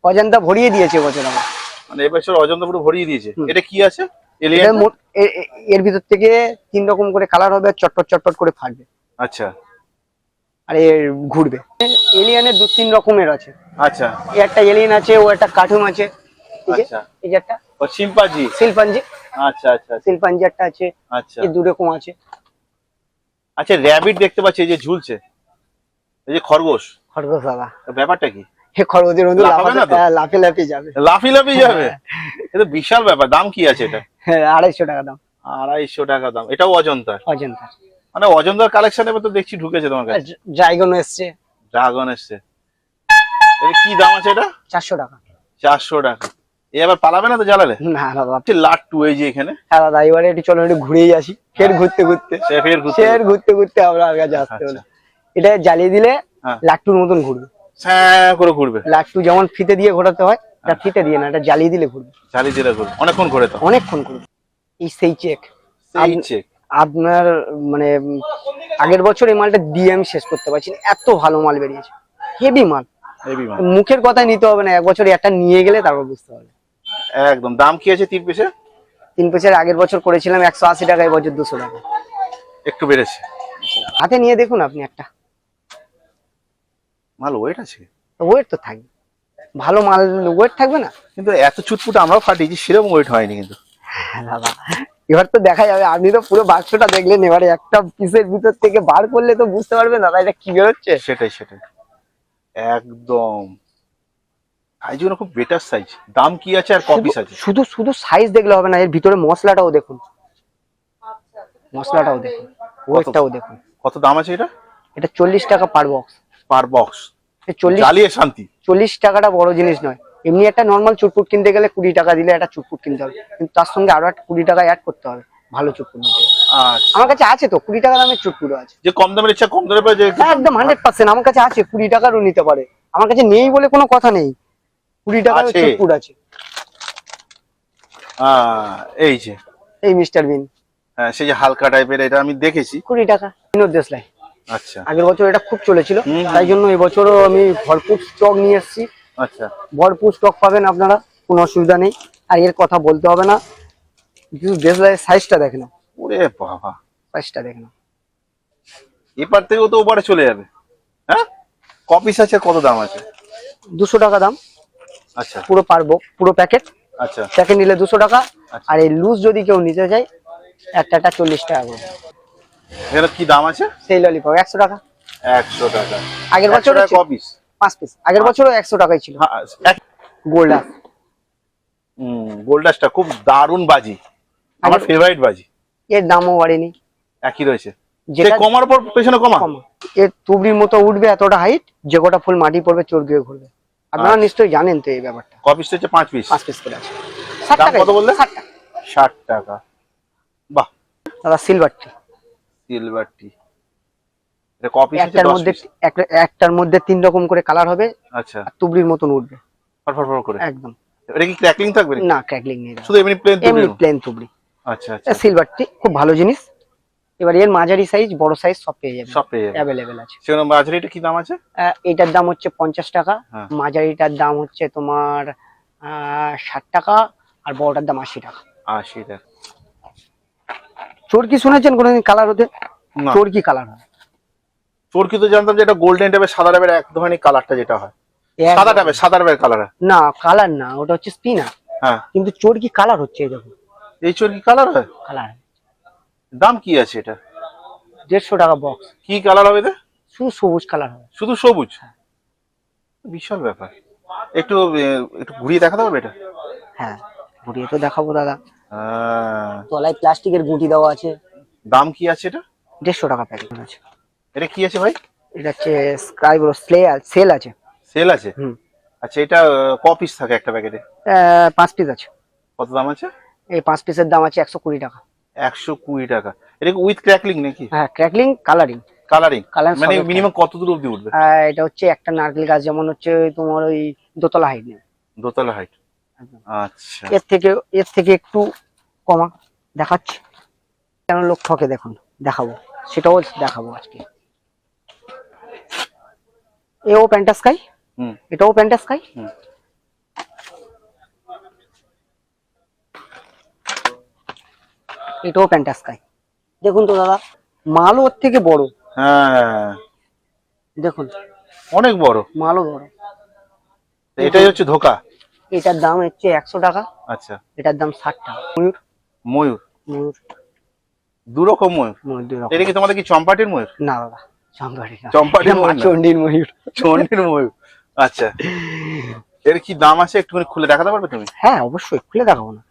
[SPEAKER 1] অজন্তা ভরিয়ে দিয়েছে বছর আমার।
[SPEAKER 2] মানে এবছর অজন্তা পুরো ভরিয়ে দিয়েছে। এটা কি আছে?
[SPEAKER 1] এর ভিতর থেকে তিন রকম করে কালার হবে চটপট চটপট করে ফাটবে।
[SPEAKER 2] আচ্ছা।
[SPEAKER 1] আর এ ঘুরবে। এলিয়ানের দু তিন রকমের আছে।
[SPEAKER 2] আচ্ছা।
[SPEAKER 1] একটা এলিয়ান আছে ও একটা কার্টুন আছে। এই যে-
[SPEAKER 2] আচ্ছা।
[SPEAKER 1] এই যে একটা।
[SPEAKER 2] Chimpanzee
[SPEAKER 1] chimpanzee.
[SPEAKER 2] আচ্ছা আচ্ছা আচ্ছা,
[SPEAKER 1] আছে
[SPEAKER 2] আচ্ছা।
[SPEAKER 1] এই দু রকম আছে।
[SPEAKER 2] আচ্ছা র্যাবিট দেখতে পাচ্ছি এই যে ঝুলছে। এই যে খরগোশ। ব্যাপারটা কি?
[SPEAKER 1] হে খরগোশের হ্যাঁ, লাফে লাফে যাবে।
[SPEAKER 2] লাফি লাফি যাবে এটা বিশাল ব্যাপার দাম কি আছে এটা?
[SPEAKER 1] হ্যাঁ আড়াইশো টাকা দাম।
[SPEAKER 2] আড়াইশো টাকা দাম এটাও অজন্তার?
[SPEAKER 1] অজন্তার।
[SPEAKER 2] মানে অজন্তার কালেকশন এবার তো দেখছি ঢুকেছে তোমার কাছে।
[SPEAKER 1] ড্রাইগন এসছে।
[SPEAKER 2] ড্রাগন এসছে। কি দাম আছে এটা?
[SPEAKER 1] চারশো টাকা।
[SPEAKER 2] চারশো টাকা। এ আবার পালাবে না তো জ্বালালে?
[SPEAKER 1] না দাদা
[SPEAKER 2] লাট্টু এই যে এখানে।
[SPEAKER 1] হ্যাঁ দাদা এবারে একটু চলো একটু ঘুরেই আসি। ফের ঘুরতে ঘুরতে।
[SPEAKER 2] ফের ঘুরতে
[SPEAKER 1] ফের ঘুরতে ঘুরতে আমরা আর কাছে আসতে
[SPEAKER 2] আচ্ছা।
[SPEAKER 1] হলো এটা জ্বালিয়ে দিলে
[SPEAKER 2] হ্যাঁ।
[SPEAKER 1] লাট্টুর মতন ঘুরবে।
[SPEAKER 2] স্যাঁ করে ঘুরবে।
[SPEAKER 1] লাট্টু যেমন ফিতে দিয়ে ঘোরাতে হয় এটা ফিতে দিয়ে না এটা জ্বালিয়ে দিলে ঘুরবে।
[SPEAKER 2] চালিয়ে দিলে ঘুরবে। অনেকক্ষণ ঘুরে তো।
[SPEAKER 1] অনেকক্ষণ ঘুরবে। এই সেই চেক
[SPEAKER 2] সেই চেক
[SPEAKER 1] আপনার মানে আগের বছর এই মালটা দিয়ে আমি শেষ করতে পারছি না। এত ভালো মাল বেরিয়েছে। হেভি মাল।
[SPEAKER 2] হেভি মাল।
[SPEAKER 1] মুখের কথাই নিতে হবে না। এক বছর একটা নিয়ে গেলে তারপর বুঝতে হবে।
[SPEAKER 2] একদম। দাম কি আছে তিন পিসে
[SPEAKER 1] তিন পেছার আগের বছর করেছিলাম একশো আশি টাকা এবছর দুশো টাকা।
[SPEAKER 2] একটু বেড়েছে।
[SPEAKER 1] হাতে নিয়ে দেখুন আপনি একটা।
[SPEAKER 2] মাল ওয়েট আছে?
[SPEAKER 1] ওয়েট তো থাকবে ভালো মাল ওয়েট থাকবে না?
[SPEAKER 2] কিন্তু এত চুটপুট আমরাও ফাটিয়েছি সেরকম ওয়েট হয়নি কিন্তু।
[SPEAKER 1] হ্যাঁ এবার তো দেখা যাবে। আপনি তো পুরো বাক্সটা দেখলেন এবারে একটা পিসের ভিতর থেকে বার করলে তো বুঝতে পারবেন দাদা এটা কি বেরোচ্ছে?
[SPEAKER 2] সেটাই সেটাই। একদম। সাইজগুলো খুব বেটার সাইজ দাম কি আছে আর কপিস আছে?
[SPEAKER 1] শুধু- শুধু সাইজ দেখলে হবে না এর ভিতরে মশলাটাও দেখুন। মশলাটাও দেখুন ওয়েটটাও দেখুন।
[SPEAKER 2] কত দাম আছে এটা?
[SPEAKER 1] এটা চল্লিশ টাকা পার বক্স
[SPEAKER 2] পার বক্স
[SPEAKER 1] চল্লিশ
[SPEAKER 2] জ্বালিয়ে শান্তি।
[SPEAKER 1] চল্লিশ টাকাটা বড় জিনিস নয়। এমনি একটা নর্মাল চুটপুট কিনতে গেলে কুড়ি টাকা দিলে একটা চুটপুট কিনতে হবে। কিন্তু তার সঙ্গে আরও একটা কুড়ি টাকা অ্যাড করতে হবে ভালো চুটপুট।
[SPEAKER 2] আচ্ছা।
[SPEAKER 1] আমার কাছে আছে তো কুড়ি টাকা দামের চুটপুটও আছে।
[SPEAKER 2] যে কম দামের ইচ্ছা কম যায়
[SPEAKER 1] হ্যাঁ, একদম হান্ড্রেড পার্সেন্ট আমার কাছে আছে কুড়ি টাকারও নিতে পারে। আমার কাছে নেই বলে কোনো কথা নেই। কুড়ি
[SPEAKER 2] আছে।
[SPEAKER 1] চুটপুট আছে।
[SPEAKER 2] এই যে।
[SPEAKER 1] এই মিস্টার বিন।
[SPEAKER 2] হ্যাঁ, সেই যে হালকা টাইপের এটা আমি দেখেছি।
[SPEAKER 1] কুড়ি টাকা বিনোদ দেশলাই।
[SPEAKER 2] আচ্ছা।
[SPEAKER 1] আগের বছর এটা খুব চলেছিল। তাই জন্য এবছরও আমি ভরপুর স্টক নিয়ে এসেছি।
[SPEAKER 2] আচ্ছা।
[SPEAKER 1] ভরপুর স্টক পাবেন আপনারা কোনো অসুবিধা নেই। আর এর কথা বলতে হবে না। কিন্তু দেশলাইয়ের সাইজটা দেখে না
[SPEAKER 2] ওরে বাবা।
[SPEAKER 1] সাইজটা দেখে না
[SPEAKER 2] এপার থেকেও তো ওপারে চলে যাবে। হ্যাঁ? কপিস আছে কত দাম আছে?
[SPEAKER 1] দুশো টাকা দাম।
[SPEAKER 2] আচ্ছা।
[SPEAKER 1] পুরো পারব পুরো প্যাকেট
[SPEAKER 2] আচ্ছা।
[SPEAKER 1] প্যাকেট নিলে দুশো টাকা
[SPEAKER 2] আচ্ছা।
[SPEAKER 1] আর এই লুজ যদি কেউ নিতে চায় একটা একটা চল্লিশ টাকা করে।
[SPEAKER 2] এখানে কি দাম আছে?
[SPEAKER 1] সেই ললিপপ একশো টাকা।
[SPEAKER 2] একশো টাকা।
[SPEAKER 1] আগের বছর
[SPEAKER 2] কপিস।
[SPEAKER 1] পাঁচ পিস আগের বছরও একশো টাকাই ছিল। গোল্ড
[SPEAKER 2] গোল্ডাসটা খুব দারুণ বাজি। আমার ফেভারিট বাজি।
[SPEAKER 1] এর দামও বাড়েনি।
[SPEAKER 2] একই রয়েছে।
[SPEAKER 1] যেটা
[SPEAKER 2] কমার পর পেছনে কমা?
[SPEAKER 1] কম। এর তুবড়ির মতো উঠবে এতটা হাইট যে কটা ফুল মাটি পড়বে চোর গিয়ে ঘুরবে। আপনারা
[SPEAKER 2] আচ্ছা।
[SPEAKER 1] নিশ্চয়ই জানেন তো এই ব্যাপারটা।
[SPEAKER 2] কপিস হচ্ছে পাঁচ পিস
[SPEAKER 1] পাঁচ পিস করে আছে। ষাট টাকা
[SPEAKER 2] কত বললে?
[SPEAKER 1] ষাট টাকা।
[SPEAKER 2] ষাট টাকা। বাহ।
[SPEAKER 1] দাদা সিলভার টি
[SPEAKER 2] সিলভার টি
[SPEAKER 1] একটার মধ্যে একটা- একটার মধ্যে তিন রকম করে কালার হবে।
[SPEAKER 2] আচ্ছা।
[SPEAKER 1] আর তুবড়ির মতন উঠবে।
[SPEAKER 2] ফরফর ফর করে।
[SPEAKER 1] একদম।
[SPEAKER 2] এটা কি ক্র্যাকলিং থাকবে
[SPEAKER 1] না ক্র্যাকলিং নেই
[SPEAKER 2] শুধু এমনি প্লেন
[SPEAKER 1] এমনি প্লেন তুবড়ি।
[SPEAKER 2] আচ্ছা আচ্ছা।
[SPEAKER 1] সিলভার টি খুব ভালো জিনিস। এবার এর মাঝারি সাইজ বড় সাইজ সব পেয়ে যাবে
[SPEAKER 2] সব পেয়ে
[SPEAKER 1] অ্যাভেলেবেল আছে।
[SPEAKER 2] সেখানে মাঝারিটা কি দাম আছে?
[SPEAKER 1] এটার দাম হচ্ছে পঞ্চাশ টাকা।
[SPEAKER 2] হ্যাঁ।
[SPEAKER 1] মাঝারিটার দাম হচ্ছে তোমার ষাট টাকা আর বড়টার দাম আশি টাকা।
[SPEAKER 2] আশি টাকা।
[SPEAKER 1] চোরকি শুনেছেন কোনোদিন কালার হতে চোরকি কালার হয়।
[SPEAKER 2] চোরকি তো জানতাম যে এটা গোল্ডেন টাইপের সাদা টাইপের এক ধরনের কালারটা যেটা হয়। সাদা টাইপের সাদা টাইপের কালার
[SPEAKER 1] না কালার না ওটা হচ্ছে স্পিনার
[SPEAKER 2] হ্যাঁ।
[SPEAKER 1] কিন্তু চোরকি কালার হচ্ছে এই দেখুন
[SPEAKER 2] এই চোরকি কালার হয়?
[SPEAKER 1] কালার
[SPEAKER 2] দাম কি আছে এটা?
[SPEAKER 1] দেড়শো টাকা বক্স
[SPEAKER 2] কি কালার হবে এটা?
[SPEAKER 1] শুধু সবুজ কালার হবে।
[SPEAKER 2] শুধু সবুজ? বিশাল ব্যাপার। একটু একটু ঘুরিয়ে দেখাতে পারবে এটা?
[SPEAKER 1] হ্যাঁ ঘুরিয়ে তো দেখাবো দাদা।
[SPEAKER 2] আহ,
[SPEAKER 1] তলায় প্লাস্টিকের গুঁটি দেওয়া আছে।
[SPEAKER 2] দাম কি আছে এটা?
[SPEAKER 1] দেড়শো টাকা প্যাকেট আছে
[SPEAKER 2] এটা কি আছে ভাই?
[SPEAKER 1] এটা হচ্ছে স্কাই ব্রো স্লে সেল আছে।
[SPEAKER 2] সেল আছে?
[SPEAKER 1] হুম।
[SPEAKER 2] আচ্ছা এটা ক পিস থাকে একটা প্যাকেটে
[SPEAKER 1] পাঁচ পিস আছে।
[SPEAKER 2] কত দাম আছে?
[SPEAKER 1] এই পাঁচ পিসের দাম আছে একশো কুড়ি টাকা।
[SPEAKER 2] একশো কুড়ি টাকা। এটা উইথ ক্র্যাকলিং নাকি?
[SPEAKER 1] হ্যাঁ ক্র্যাকলিং কালারিং
[SPEAKER 2] কালারিং মানে মিনিমাম কত দূর অব্দি উঠবে?
[SPEAKER 1] এটা হচ্ছে একটা নারকেল গাছ যেমন হচ্ছে তোমার ওই দোতলা হাইট নেই
[SPEAKER 2] দোতলা হাইট আচ্ছা।
[SPEAKER 1] এর থেকে এর থেকে একটু কমা দেখাচ্ছি। কেন লোক ঠকে দেখুন দেখাবো। সেটাও দেখাবো আজকে। এও প্যান্টাস্কাই
[SPEAKER 2] হুম।
[SPEAKER 1] এটাও প্যান্টাস্কাই
[SPEAKER 2] হুম।
[SPEAKER 1] এটাও প্যান্টাস্কাই দেখুন তো দাদা মালও ওর থেকে বড়।
[SPEAKER 2] হ্যাঁ।
[SPEAKER 1] দেখুন।
[SPEAKER 2] অনেক বড়।
[SPEAKER 1] মালও বড়।
[SPEAKER 2] এটাই হচ্ছে ধোকা?
[SPEAKER 1] এটার দাম হচ্ছে একশো টাকা।
[SPEAKER 2] আচ্ছা।
[SPEAKER 1] এটার দাম ষাট টাকা। ময়ূর।
[SPEAKER 2] ময়ূর?
[SPEAKER 1] ময়ূর।
[SPEAKER 2] দু রকম ময়ূর এটা কি তোমাদের কি চম্পাটির ময়ূর?
[SPEAKER 1] না দাদা চম্পাটি না।
[SPEAKER 2] ময়ূর না।
[SPEAKER 1] ময়ূর।
[SPEAKER 2] চন্ডির ময়ূর। আচ্ছা। এর কি দাম আছে একটুখানি খুলে দেখাতে পারবে তুমি?
[SPEAKER 1] হ্যাঁ অবশ্যই। খুলে দেখাবো না।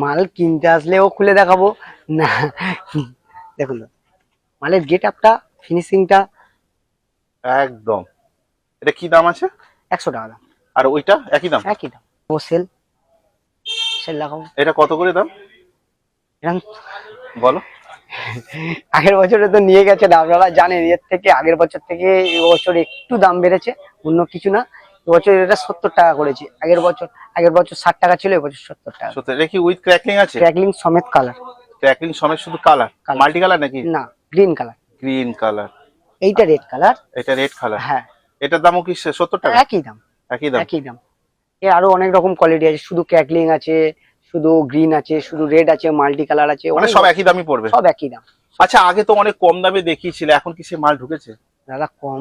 [SPEAKER 1] মাল কিনতে আসলেও খুলে দেখাবো। না দেখুন মালের গেট আপটা ফিনিশিংটা
[SPEAKER 2] একদম। এটা কি দাম আছে?
[SPEAKER 1] একশো টাকা দাম।
[SPEAKER 2] আর ওইটা একই দাম?
[SPEAKER 1] একই দাম। ও সেল সেল লাগাবো।
[SPEAKER 2] এটা কত করে দাম?
[SPEAKER 1] এরকম
[SPEAKER 2] বলো।
[SPEAKER 1] আগের বছরে তো নিয়ে গেছেন আপনারা জানেন এর থেকে আগের বছর থেকে এবছর একটু দাম বেড়েছে অন্য কিছু না। এবছর এটা সত্তর টাকা করেছে। আগের বছর আগের বছর ষাট টাকা ছিল এবছর সত্তর টাকা।
[SPEAKER 2] এটা কি উইথ ক্র্যাকলিং আছে?
[SPEAKER 1] সমেত কালার
[SPEAKER 2] ক্র্যাকলিং সমেত শুধু কালার মাল্টি কালার নাকি?
[SPEAKER 1] না গ্রিন কালার
[SPEAKER 2] গ্রিন কালার
[SPEAKER 1] এইটা রেড কালার
[SPEAKER 2] এটা রেড কালার
[SPEAKER 1] হ্যাঁ।
[SPEAKER 2] এটার দামও কি সত্তর টাকা?
[SPEAKER 1] একই দাম।
[SPEAKER 2] একই দাম?
[SPEAKER 1] একই দাম। এর আরও অনেক রকম কোয়ালিটি আছে শুধু ক্যাকলিং আছে শুধু গ্রিন আছে শুধু রেড আছে মাল্টি কালার আছে
[SPEAKER 2] মানে সব একই দামই পড়বে?
[SPEAKER 1] সব একই দাম।
[SPEAKER 2] আচ্ছা আগে তো অনেক কম দামে দেখিয়েছিল এখন কি সে মাল ঢুকেছে?
[SPEAKER 1] দাদা কম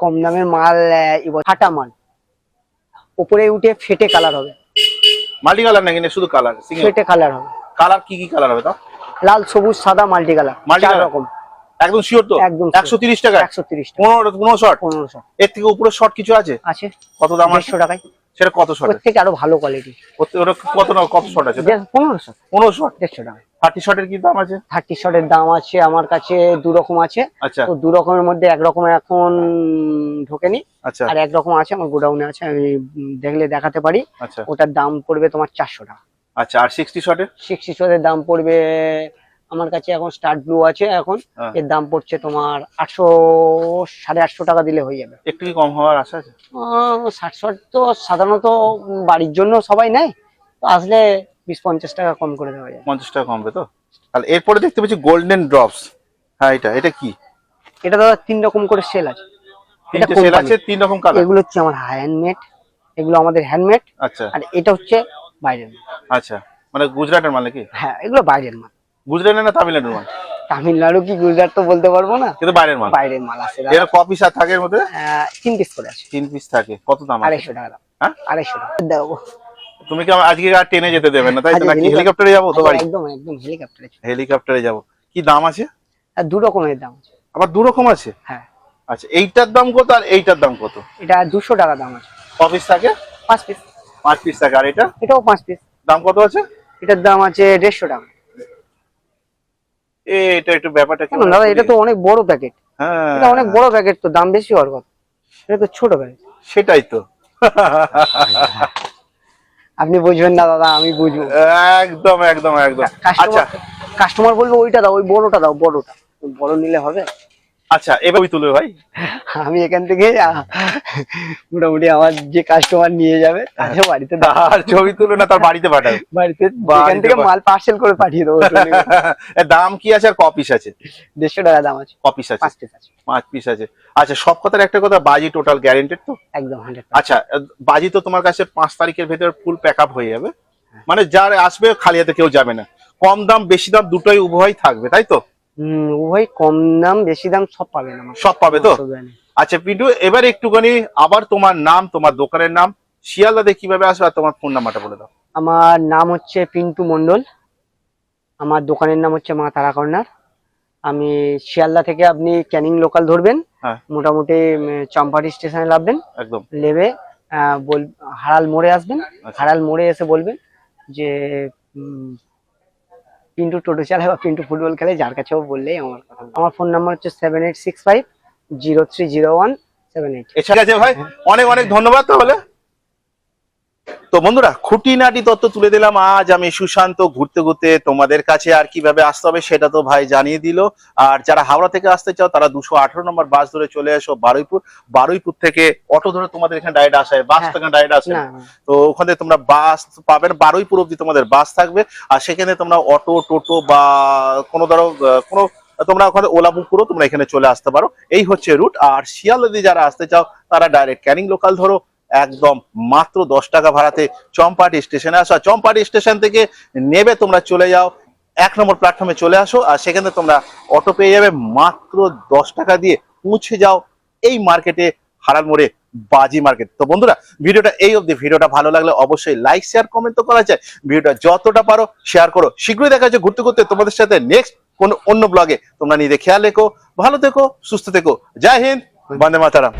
[SPEAKER 1] কম দামের মাল ফাটা মাল। উপরে উঠে ফেটে কালার হবে।
[SPEAKER 2] মাল্টি কালার নাকি? না শুধু কালার
[SPEAKER 1] ফেটে কালার হবে।
[SPEAKER 2] কালার কি কি কালার হবে তাও?
[SPEAKER 1] লাল সবুজ সাদা মাল্টি কালার চার রকম।
[SPEAKER 2] একদম শিওর তো?
[SPEAKER 1] একদম sure।
[SPEAKER 2] একশো তিরিশ টাকা
[SPEAKER 1] একশো তিরিশ টাকা।
[SPEAKER 2] পনেরো পনেরো শর্ট এর থেকে উপরে শর্ট কিছু আছে?
[SPEAKER 1] আছে।
[SPEAKER 2] কত দাম আছে?
[SPEAKER 1] দেড়শো টাকায়।
[SPEAKER 2] সেটা কত শর্ট
[SPEAKER 1] ওর থেকে আরও ভালো কোয়ালিটি
[SPEAKER 2] ওটা কত কত শর্ট আছে?
[SPEAKER 1] পনেরোশো
[SPEAKER 2] পনেরো শর্ট
[SPEAKER 1] দেড়শো টাকা।
[SPEAKER 2] থার্টি শর্টের কি দাম আছে?
[SPEAKER 1] থার্টি শর্টের দাম আছে আমার কাছে দু রকম আছে।
[SPEAKER 2] আচ্ছা।
[SPEAKER 1] তো দু রকমের মধ্যে এক রকম এখন ঢোকেনি।
[SPEAKER 2] আচ্ছা।
[SPEAKER 1] আর এক রকম আছে আমার গোডাউনে আছে আমি দেখলে দেখাতে পারি।
[SPEAKER 2] আচ্ছা।
[SPEAKER 1] ওটার দাম পড়বে তোমার চারশো টাকা।
[SPEAKER 2] আচ্ছা আর সিক্সটি শর্টের
[SPEAKER 1] সিক্সটি শোরের দাম পড়বে আমার কাছে এখন স্টার ব্লু আছে এখন।
[SPEAKER 2] হ্যাঁ।
[SPEAKER 1] এর দাম পড়ছে তোমার আটশো সাড়ে আটশো টাকা দিলে হয়ে যাবে।
[SPEAKER 2] একটু কম হওয়ার আশা আছে?
[SPEAKER 1] ষাট শট তো সাধারণত বাড়ির জন্য সবাই নেয়। তো আসলে বিশ পঞ্চাশ টাকা কম করে দেওয়া যায়।
[SPEAKER 2] পঞ্চাশ টাকা কমবে তো? তাহলে এরপরে দেখতে পাচ্ছি গোল্ডেন ড্রপস হ্যাঁ এটা এটা কি?
[SPEAKER 1] এটা দাদা তিন রকম করে সেল আছে। এটা
[SPEAKER 2] সেল আছে তিন রকম কালার
[SPEAKER 1] এগুলো হচ্ছে আমার হ্যান্ডমেড এগুলো আমাদের হ্যান্ডমেড
[SPEAKER 2] আচ্ছা।
[SPEAKER 1] আর এটা হচ্ছে বাইরের
[SPEAKER 2] আচ্ছা মানে গুজরাটের মাল নাকি?
[SPEAKER 1] হ্যাঁ এগুলো বাইরের মাল।
[SPEAKER 2] গুজরাটের না তামিলনাড়ুর মাল?
[SPEAKER 1] তামিলনাড়ু কি গুজরাট তো বলতে পারব না।
[SPEAKER 2] কিন্তু বাইরের মাল।
[SPEAKER 1] বাইরের মাল আছে।
[SPEAKER 2] এর ক পিস থাকে এর মধ্যে?
[SPEAKER 1] আহ, তিন পিস করে আছে।
[SPEAKER 2] তিন পিস থাকে। কত দাম আছে?
[SPEAKER 1] আড়াইশো টাকা দাম
[SPEAKER 2] হ্যাঁ?
[SPEAKER 1] আড়াইশো টাকা। দেবো
[SPEAKER 2] তুমি কি আজকে আর ট্রেনে যেতে দেবে না? তাই তো নাকি
[SPEAKER 1] হেলিকপ্টারে
[SPEAKER 2] যাব তো বাড়ি?
[SPEAKER 1] একদম একদম হেলিকপ্টারে।
[SPEAKER 2] হেলিকপ্টারে যাব। কি দাম আছে?
[SPEAKER 1] আর দু রকমের দাম। আছে
[SPEAKER 2] আবার দু রকম আছে?
[SPEAKER 1] হ্যাঁ।
[SPEAKER 2] আচ্ছা এইটার দাম কত আর এইটার দাম কত?
[SPEAKER 1] এটা দুশো টাকা দাম আছে।
[SPEAKER 2] পিস থাকে?
[SPEAKER 1] পাঁচ পিস
[SPEAKER 2] পাঁচ পিস থাকে। আর এটা?
[SPEAKER 1] এটাও পাঁচ পিস
[SPEAKER 2] দাম কত আছে?
[SPEAKER 1] এটার দাম আছে দেড়শো টাকা।
[SPEAKER 2] এ এটা একটু ব্যাপারটা
[SPEAKER 1] কেন দাদা এটা তো অনেক বড় প্যাকেট
[SPEAKER 2] হ্যাঁ।
[SPEAKER 1] এটা অনেক বড় প্যাকেট তো দাম বেশি হওয়ার কথা। এটা তো ছোট প্যাকেট
[SPEAKER 2] সেটাই তো। [laughs]
[SPEAKER 1] আপনি বুঝবেন না দাদা আমি বুঝব।
[SPEAKER 2] একদম একদম একদম। আচ্ছা।
[SPEAKER 1] কাস্টমার কাস্টমার বলবে ওইটা দাও ওই বড়টা দাও বড়টা। বড় নিলে হবে?
[SPEAKER 2] আচ্ছা এভাবেই তুলবে ভাই?
[SPEAKER 1] আমি এখান থেকে মোটামুটি আমার যে কাস্টমার নিয়ে যাবে তাকে বাড়িতে
[SPEAKER 2] তার ছবি তুলে না তার বাড়িতে পাঠাবে।
[SPEAKER 1] বাড়িতে এখান থেকে মাল পার্সেল করে পাঠিয়ে দেবো।
[SPEAKER 2] দাম কি আছে আর ক পিস আছে?
[SPEAKER 1] দেড়শো টাকা দাম আছে।
[SPEAKER 2] ক পিস আছে?
[SPEAKER 1] পাঁচ পিস আছে।
[SPEAKER 2] পাঁচ পিস আছে। আচ্ছা সব কথার একটা কথা বাজি টোটাল গ্যারেন্টেড তো?
[SPEAKER 1] একদম হান্ড্রেড
[SPEAKER 2] আচ্ছা বাজি তো তোমার কাছে পাঁচ তারিখের ভেতর ফুল প্যাক আপ হয়ে যাবে। মানে যার আসবে খালি হাতে কেউ যাবে না। কম দাম বেশি দাম দুটোই উভয় থাকবে তাই তো?
[SPEAKER 1] উভয় কম দাম বেশি দাম সব পাবেন
[SPEAKER 2] সব পাবে তো? আচ্ছা পিন্টু এবার একটুখানি আবার তোমার নাম তোমার দোকানের নাম শিয়ালদাতে কীভাবে আসবে আর তোমার ফোন নাম্বারটা বলে দাও।
[SPEAKER 1] আমার নাম হচ্ছে পিন্টু মন্ডল আমার দোকানের নাম হচ্ছে মা তারা কর্নার। আমি শিয়ালদা থেকে আপনি ক্যানিং লোকাল ধরবেন।
[SPEAKER 2] হ্যাঁ।
[SPEAKER 1] মোটামুটি চম্পাটি স্টেশনে নামবেন।
[SPEAKER 2] একদম।
[SPEAKER 1] নেবে বল হারাল মোড়ে আসবেন।
[SPEAKER 2] আচ্ছা।
[SPEAKER 1] হারাল মোড়ে এসে বলবেন যে পিন্টু টোটো চালায় বা পিন্টু ফুটবল খেলে, যার কাছেও বললেই আমার কথা। আমার ফোন নাম্বার হচ্ছে seven eight six five zero three zero one seven eight
[SPEAKER 2] এছাড়া আছে ভাই, অনেক অনেক ধন্যবাদ তাহলে। তো বন্ধুরা খুঁটিনাটি তত্ত্ব তুলে দিলাম। আজ আমি সুশান্ত ঘুরতে ঘুরতে তোমাদের কাছে আর কীভাবে আসতে হবে সেটা তো ভাই জানিয়ে দিল। আর যারা হাওড়া থেকে আসতে চাও তারা দুশো আঠারো নম্বর বাস ধরে চলে এসো বারুইপুর। বারুইপুর থেকে অটো ধরে তোমাদের এখানে ডাইরেক্ট আসে বাস। থেকে ডাইরেক্ট আসে তো ওখানে তোমরা বাস পাবেন বারুইপুর অব্দি তোমাদের বাস থাকবে। আর সেখানে তোমরা অটো টোটো বা কোনো ধরো কোনো তোমরা ওখানে ওলা বুক করো তোমরা এখানে চলে আসতে পারো। এই হচ্ছে রুট আর শিয়ালদি যারা আসতে চাও তারা ডাইরেক্ট ক্যানিং লোকাল ধরো। একদম মাত্র দশ টাকা ভাড়াতে চম্পাটি স্টেশনে আসো। আর চম্পাটি স্টেশন থেকে নেবে তোমরা চলে যাও। এক নম্বর প্ল্যাটফর্মে চলে আসো আর সেখানে তোমরা অটো পেয়ে যাবে। মাত্র দশ টাকা দিয়ে পৌঁছে যাও এই মার্কেটে হারার মোড়ে বাজি মার্কেট তো বন্ধুরা, ভিডিওটা এই অবধি। ভিডিওটা ভালো লাগলে অবশ্যই লাইক শেয়ার কমেন্ট তো করা যায়। ভিডিওটা যতটা পারো শেয়ার করো। শীঘ্রই দেখা যাচ্ছে ঘুরতে ঘুরতে তোমাদের সাথে নেক্সট কোন অন্য ব্লগে তোমরা নিজে খেয়াল রেখো, ভালো থেকো, সুস্থ থেকো। জয় হিন্দ, বন্দে মাতারাম।